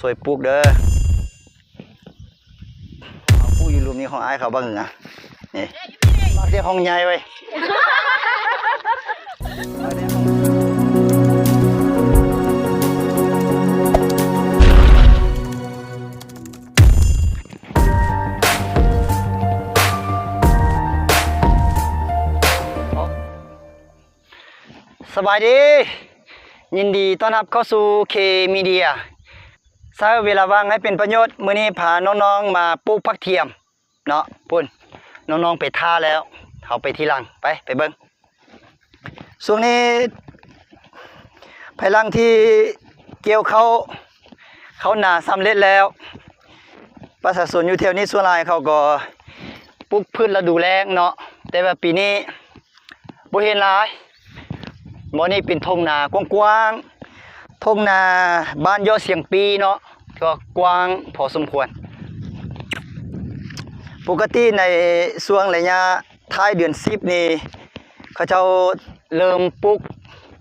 สวยปลูกเด้อเอาปลูกอยู่รูมนี้ของไอ้ายเขาบ้างนะนี่มาเรียกห้องใหญ่ไว้ยายกห้สบายดี ยินดีต้อนรับเข้าสู่เคมีเดีย สร้างเวลาว่างให้เป็นประโยชน์มื้อนี้พาน้องๆมาปลูกผักเทียมเนาะปุ่นน้องๆไปท่าแล้วเขาไปที่ลังไปไปเบิ่งช่วงนี้ภายลังที่เกี่ยวเขาเขาหนาสำเร็จแล้วประชาชนอยู่แถวนี้ส่วนหลายเขาก็ปลูกพืชฤดูแล้งเนาะแต่ว่าปีนี้บ่เห็นหลายบ่นี่เป็นทงนากว้างๆ ทงนาบ้านยอดเสียงปีเนาะก็กว้างพอสมควร ปกติในช่วงระยะท้ายเดือน10นี่เขาเจ้าเริ่มปลูก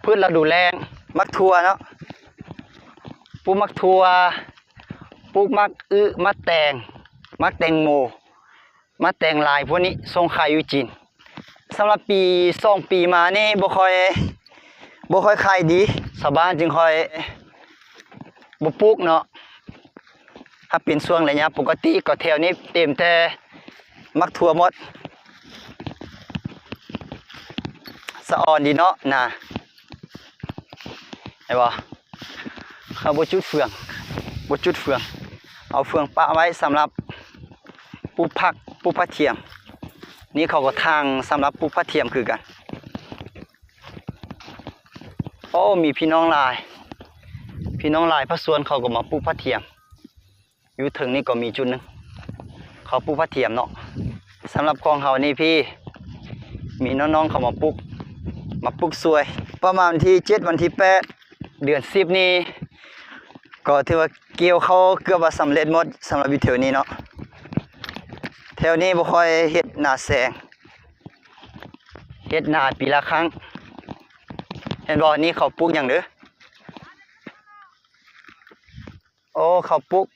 พืชฤดูแล้งมักทัวเนาะปลูกมักทัวปลูกมักอึมักแตงมักแตงโมมักแตงลายพวกนี้ส่งขายอยู่จีนสำหรับปีสองปีมานี่บ่ค่อย บ่ค่อยขายดีชาวบ้านจึงค่อยบ่ปลูกเนาะถ้าเป็นช่วงระยะปกติก็แถวนี้เต็มแต่มักทั่วหมดสะออนดีเนาะนะเห็นบ่เขาบ่จุดเฟืองบ่จุดเฟือง เอาเฟืองปะไว้สำหรับปลูกผักปลูกผักเทียม นี่เขาก็ทางสำหรับปลูกผักเทียมคือกัน โอ้มีพี่น้องลาย พี่น้องลายพระสวนเขาก็มาปลูกพัดเทียม อยู่ถึงนี่ก็มีจุดหนึงเขาปลูกพัดเทียมเนาะสำหรับกองเขานี่พี่ มีน้องๆเขามาปลูกมาปลูกสวย ประมาณวันที่เจ็ดวันที่แปดเดือนสิบนี่ก็ถือว่าเกี่ยวเขาเกือบว่าสำเร็จหมดสำหรับวิถีนี้เนาะแถวนี้บ่ค่อยเฮ็ดนาแสงเฮ็ดนาปีละครั้ง เห็นบ่นี่เขาปลูกอย่างเด้อโอ้เขาปลูก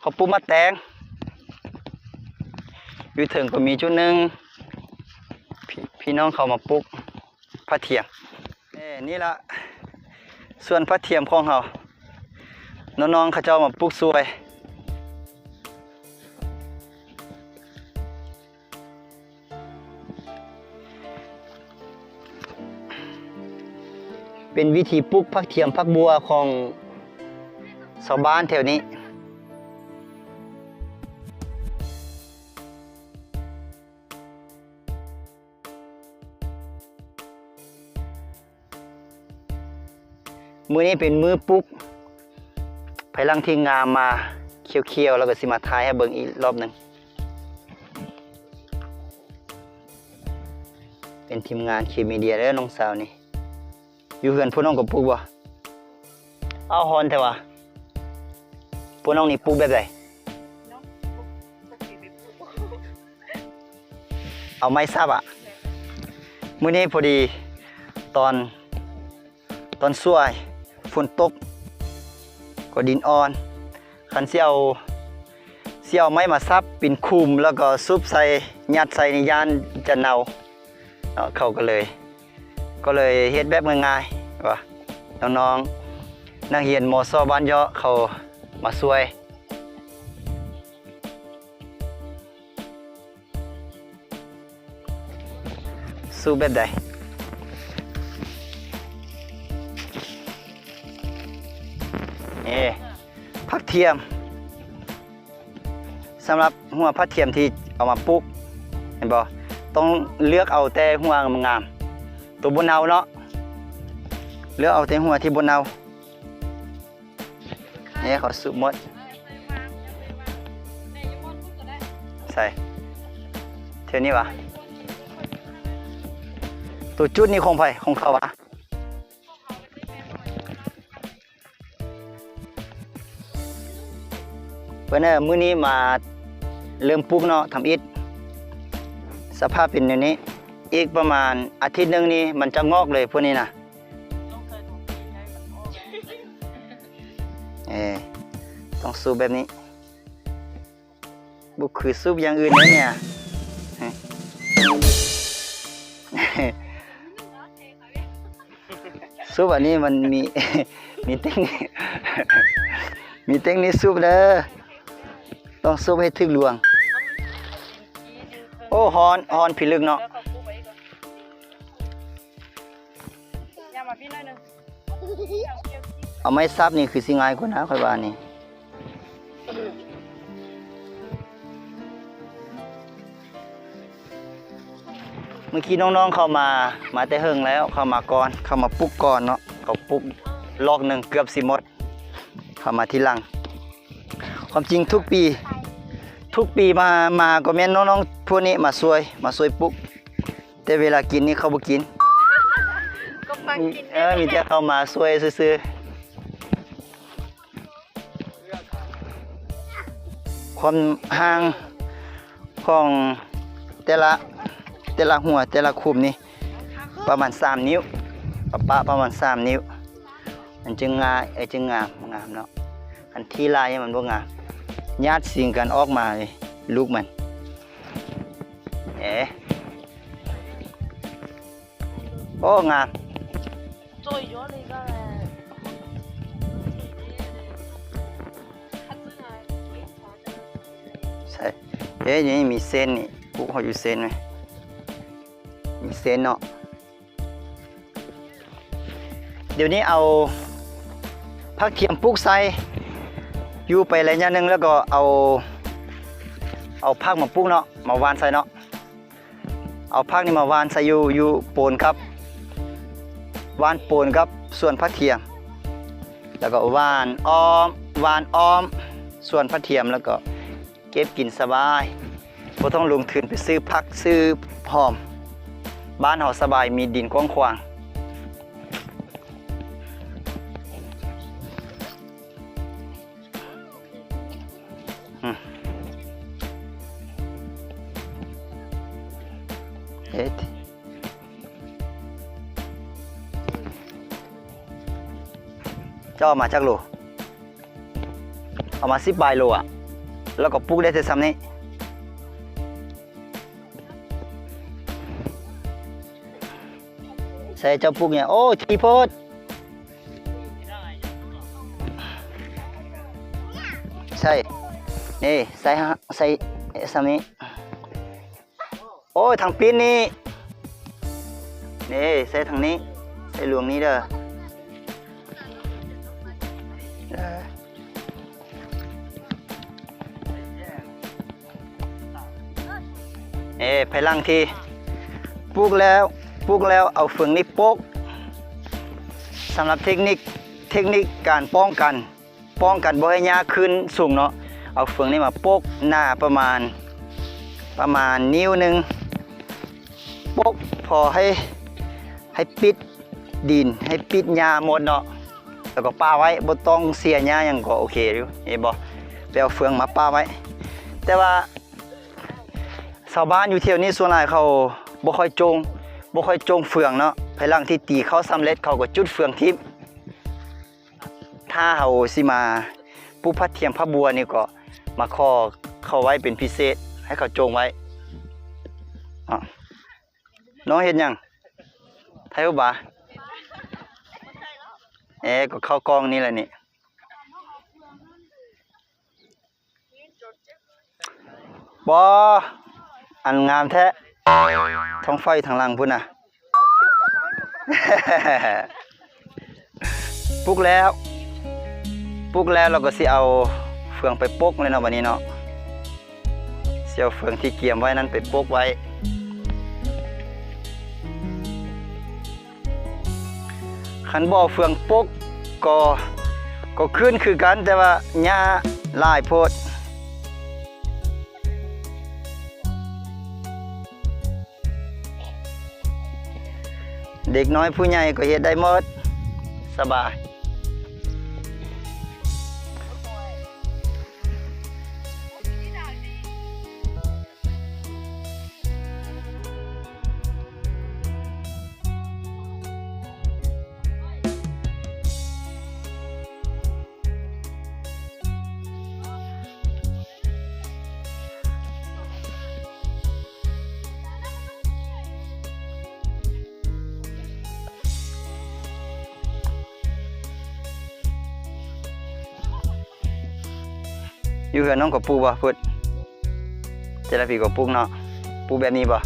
เขาปลูกมะแตงอยู่ถึงก็มีจุดหนึ่งพพี่น้องเขามาปลูกพระเทียมเอ้นี่ละส่วนพระเทียมของเขาน้องๆเขาเจ้ามาปลูกสวย เป็นวิธีปลูกผักเทียมผักบัวของชาวบ้านแถวนี้มือนี้เป็นมือปลูกภายหลังที่งามมาเขียวๆ แล้วก็สิมาทายให้เบิ่งอีกรอบหนึ่ง เป็นทีมงานเคมีเดียแล้วน้องสาวนี่ อยู่เฮือนพวกน้องกับปลูกบ่เอาฮอนแต่ว่าพวกน้องนี่ปลูกแบบใดเอาไม้ซับอะมื้อนี้พอดีตอนตอนสวยฝนตกก็ดินอ่อนคันเสิเอาสิเอาไม้มาซับป็นคุมแล้วก็ซุบใส่ยัดใส่ในยานจะเนาเนาเขาก็เลย ก็เลยเฮ็ดแบบง่าย น้องๆ นักเรียนมอซอบ้านเยาะเขามาช่วย สู้แบบใดนี่ผักเทียมสำหรับหัวผักเทียมที่เอามาปลูกเห็นบ่ต้องเลือกเอาแต่หัวงามๆตัวบนเนาเนาะ เลือกเอาแต่หัวที่บนเนานี่เขาสุกหมด ใส่เท่านี้วะตัวจุดนี้ของไผของเขาวะเพื่อนเอ้อมื้อนี้มาเริ่มปลูกเนาะทำอิฐสภาพเป็นอย่างนี้ อีกประมาณอาทิตย์หนึงนี่มันจะงอกเลยพวกนี้นะ ต้องสูบแบบนี้ บุคือสูบอย่างอื่นนะเนี่ยสูบอันนี้มันมี มีเทคนิคมีเทคนิคสูบเด้อต้องสูบให้ถึกหลวง โอ้ฮอนฮอนผิดลึกเนาะแล้วก็ปุ๊บไว้ก่อนอย่ามาพี่หน่อยหนึง เอาไม้ซับนี่คือสิง่ายกว่านะค่อยว่านี่เมื่อกี้น้องๆเข้ามามาแต่เฮิงแล้วเข้ามาก่อนเข้ามาปลุกก่อนเนาะเขาปลุกลอกหนึ่งเกือบสิหมด เข้ามาทีหลัง ความจริงทุกปี ทุกปีมามาก็แม่นน้องๆพวกนี้มาช่วยมาช่วยปลุกแต่เวลากินนี่เขาบ่กินก็ปังมีกินเออมีแต่เข้ามาช่วยซื่อๆ ความห่างของแต่ละแต่ละหัวแต่ละคุมนี่ประมาณ 3 นิ้วปะปะประมาณ 3 นิ้วมันจึงงายเอ้ยจึงงามงามเนาะอันที่ลายมันบ่งามญาติสิ่งกันออกมาเลยลูกมันเอ๋โอ้งาม ใช่เอ๊ะอย่างนี้มีเส้นนี่ปุ๊กเขาอยู่เส้นไหมมีเส้นเนาะเดี๋ยวนี้เอาผักเทียมปลูกใส่อยู่ไประยะหนึงแล้วก็เอา เอาผักมาปลูกเนาะมาวานใส่เนาะเอาผักนี่มาวานใส่อยู่อยู่ปนครับวานปนครับส่วนผักเทียม แล้วก็วานอ้อมวานอ้อม ส่วนผักเทียมแล้วก็ เก็บกินสบายบ่ต้องลงทุนไปซื้อผักซื้อหอม บ้านเฮาสบายมีดินกว้างขวางเฮ็ดเจ้อามาจากโลเอามาสิบใบโลอะ แล้วก็ปลูกได้แต่ซ้ำนี้ใส่เจ้าปลูกเนี่ยโอ้ทีโพดใช่นี่ใส่ฮะใส่ซ้ำนี้โอ้ยทางปีนนี่นี่ใส่ทางนี้ใส่หลวงนี้เด้อ ไปลังที่ปลูกแล้วปลูกแล้วเอาเฟืองนี้โปกสำหรับเทคนิคเทคนิคการป้องกัน ป้องกันบ่ให้หญ้าขึ้นสูงเนาะเอาเฟืองนี้มาโปกหน้าประมาณประมาณนิ้วหนึ่งโปกพอให้ให้ปิดดินให้ปิดหญ้าหมดเนาะแล้วก็ป้าไว้บ่ต้องเสียหญ้าหยังก็โอเคอยู่เอ้บ่ไปเอาเฟืองมาป้าไว้ แต่ว่า ชาวบ้านอยู่เที่ยวนี้ส่วนใหลายเขาบ่ค่อยจงบ่ค่อยจงเฟืองเนาะภายหลังที่ตีเขาสำเร็จเขาก็จุดเฟืองทิพย์ถ้าเขาสิมาปูพัดเทียมพระบัวนี่ก็มาขอเขาไว้เป็นพิเศษ ให้เขาจงไว้น้องเห็นยังไทยบ่าเอ๊ก็เข้ากองนี่แหละนี่บ่อั อันงามแท้ท้องไฟทางหลังพุ่นน่ะปลุกแล้วปลุกแล้วเราก็สิเอาเฟืองไปปกเลยเนาะวันนี้เนาะสิเอาเฟืองที่เกี่ยมไว้นั้นไปปกไว้ ขันบ่อเฟืองปกก็ก็ขึ้นคือกันแต่ว่าหญ้าลายโพด เด็กน้อยผู้ใหญ่ก็เฮ็ดได้หมดสบาย อยู่เฮือน้องก็ปลูกบ่พุดแต่ละปีก็ปลูกเนาะปูแบบนี้บ่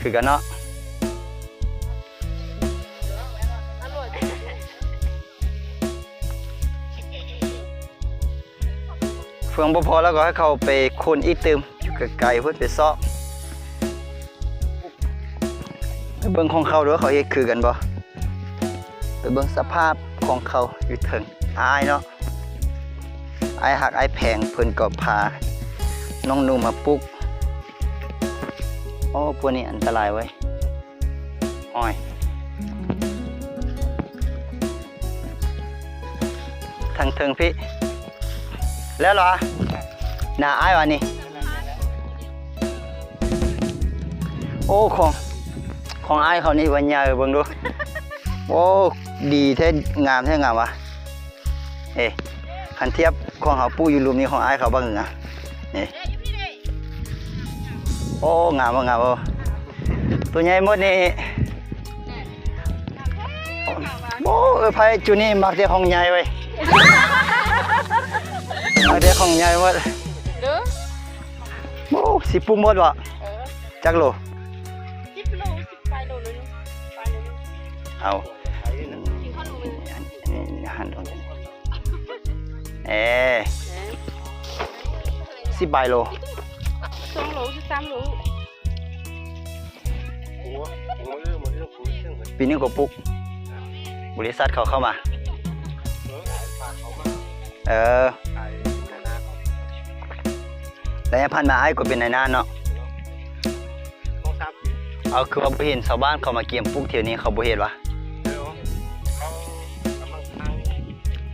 คือกันเนาะเฟืองบ่พอแล้วก็ให้เขาไปคนอีกเติมอยู่ไกลๆเพิ่นไปซาะไปเบิ่งของเขาด้วยเขาเฮ็ดคือกันบ่ไปเบิ่งสภาพของเขาอยู่ถิงอายเนาะ ไอหักไอแพงเพิ่นก็พา น้องนูมาปลุกโอ้พวกนี้อันตรายเว้ยอ้อยทางเทิงพี่ แล้วเหรอหน้าอายวะนี่ โอ้ ของ ของไอายเขานี่วันยาวเบิ่งดู โอ้ ดีแท้งามแท้งามวะ เอ้คันเทียบ ของเขาปูอยู่รุมนี้ของอายเขาบ้างอะนี่โอ้งามว่างามว่ตัวใหญ่หมดนี่โอ้เออไผจุนี่มักแต่ของใหญ่ไว้ยมักแต่ของใหญ่หมดเด้อโอ้สิปรุงหมดวะเออจักโลสิบโลสิบปลายโลเลยนึงปลายโลนึงเอา เอ๊สิบใบโลสองโลสิบสามโลปีนี้ก็ปลุกบริษัทเขาเข้ามา เออแล้วยังพันมาไอ้ก็เป็นนายหน้าเนาะเอาคือว่าบ่เห็นชาวบ้านเขามาเกี่ยมปลูกเที่ยวนี้เขาบ่เห็นวะ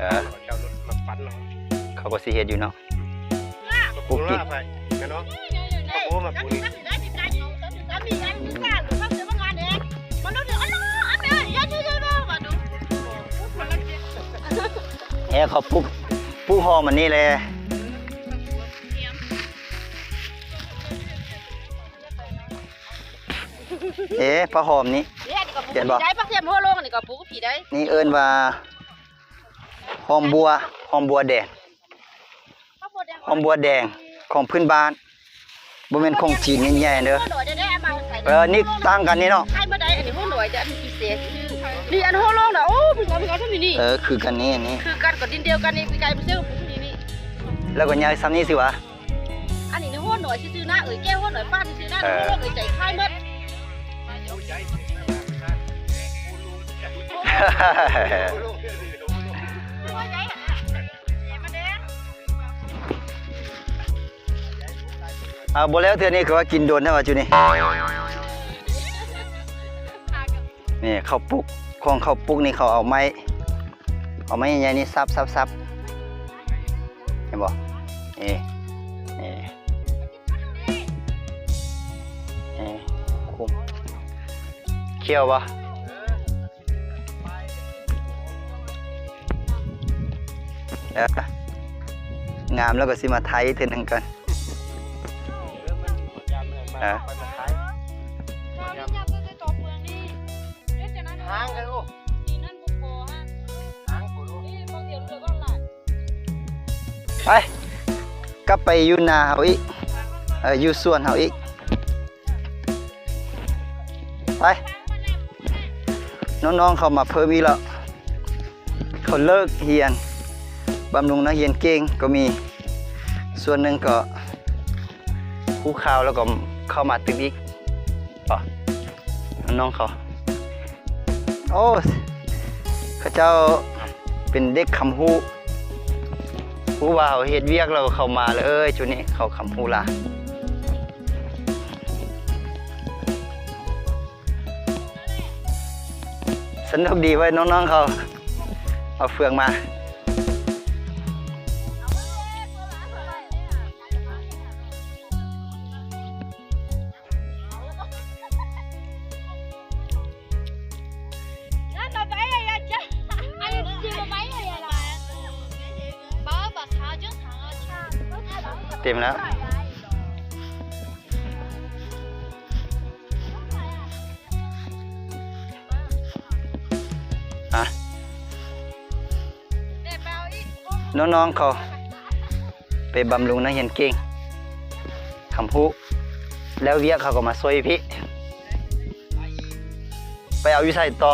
เออ เขาก็สิเฮ็ดอยู่เนาะปลูกกินโอ้มาปุ๋ยแอเขาปลูกปลูกหอมมันนี่เลยเอ๊ะผ้าหอมนี้เห็นบ่ได้ปักเทียมหัวโลงนี่ก็ปลูกผีได้ นี่เอิ้นว่าหอมบัวหอมบัวแดงห อมบัวแดงของพื้นบ้านบ่แม่นของจีนใหญ่ๆเด้อหัวหน่อยจะได้เอามาใส่เออนี่ต่างกันนี่เนาะใครบ่ได้อันนี้หัวหน่อยจะอันนี้พิเศษนี่อันหัวโลงน่ะโอ้พี่เอาพี่เอาทั้งนี้นี่เออคือกันนี่นี่คือกันกับดินเดียวกันนี่พี่ไก่ไปซื้อปลูกนี่นี่แล้วก็ยายซ้ำนี้สิวะอันนี้ในหัวหน่อยซื่อๆนะเอ้ยแก้วหัวหน่อยป้าซื่อๆนะหัวโลงเอ้ยใจคายหมดหั เอาบ่แล้วเทื่อนี้คือว่ากินโดนนะว่าจุนี่นี่ข้าวปุกของข้าวปุกนี่เขาเอาไม้เอาไม้ใหญ่ๆนี่ซับซับซับเห็นบ่นี่นี่นี่คุมเคี่ยวบ่เอองามแล้วก็สิมาไทยเทื่อหนึงกัน อะทางกันลูกทางกูลูกไปกลับไปอยู่นาเฮาอีกเอออยู่สวนเฮาอีกไปน้องๆเขามาเพิ่มอีกแล้วเขาเลิกเรียนบำรุงนักเรียนเก่งก็มีส่วนหนึ่งก็คู่ข่าวแล้วก็ เข้ามาตึกอีกป่ะน้องเขา โอ้เขาเจ้าเป็นเด็กคำฮู้ผู้ว่าเขาเฮ็ดเวียกเราเข้ามาเลยเอ้ยจุดนี้เขาคำพูละสนุกดีไว้น้องๆเขา เอาเฟืองมา อะน้องๆเขาไปบำรุงนักเรียนเก่งคำพูแล้วเวียกเขาก็มาซวยพี่ ไปเอาอยู่ใส่ต่อ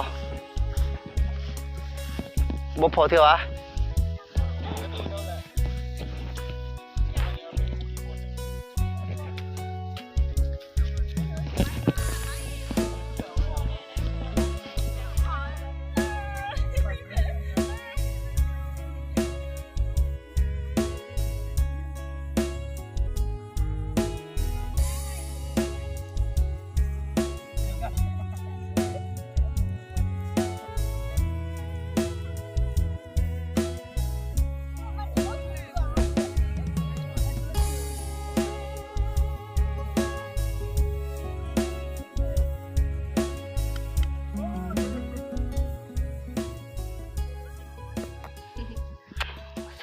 บ่พอเถอะวะ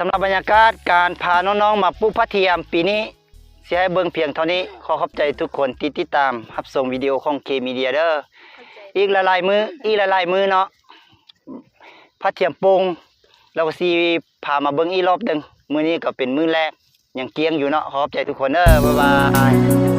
ำหรับบรรยากาศการพาน้องๆมาปลูกพักเทียมปีนี้เสียให้เบิ่งเพียงเท่านี้ขอขอบใจทุกคนที่ติดตามรับชมวิดีโอของเคมีเดียเด้ออีกหลายๆมืออีกหลายๆมือเนาะพักเทียมโปงเราก็สิพามาเบิ่งอีกรอบหนึงมื้อนี้ก็เป็นมื้อแรกยังเกียงอยู่เนาะขอขอบใจทุกคนเด้อบ๊ายบาย